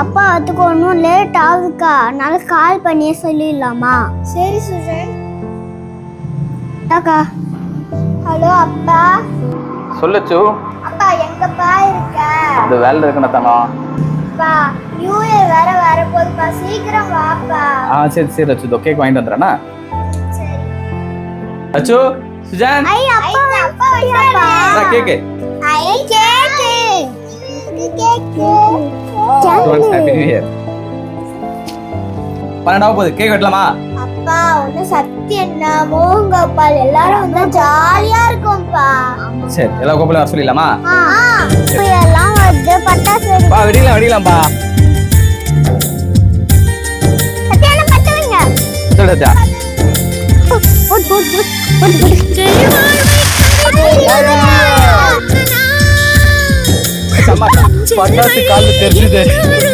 அப்பா அதுக்கு ஒன்றும் லேட் ஆகுக்கா. அதனால கால் பண்ணியே சொல்லிடலாமா? சரி சுஜன். அக்கா ஹலோ அப்பா. சொல்லச்சு அப்பா எங்கப்பா இருக்க? இந்த வேலையில் இருக்கணும் தங்கம் அப்பா நியூ இயர் வேற வரப்போகுதுப்பா. சீக்கிரம் வாப்பா. ஆ சரி சரி ரச்சு. இதோ கேக் வாங்கிட்டு வந்துடுறேண்ணா சரி. ரச்சு சுஜான். ஐ அப்பா அப்பா கேக்கு பன்னெண்டாவது போகுது. கேக் வெட்டலாமா? அப்பா ஒண்ணு சத்தியம்னா மோகங்கோபால் எல்லாரும் வந்து ஜாலியா இருக்கும்பா சரி எல்லா கோப்பிலும் வர சொல்லிடலாமா? எல்லாம் வந்து பட்டாசு பா வெடிக்கலாம் வெடிக்கலாம்ப்பா சத்தியான பத்து வைங்க சொல்லு சத்யா போட் போட் போட் போட் பட்டாசு காலில் தெரிஞ்சுது.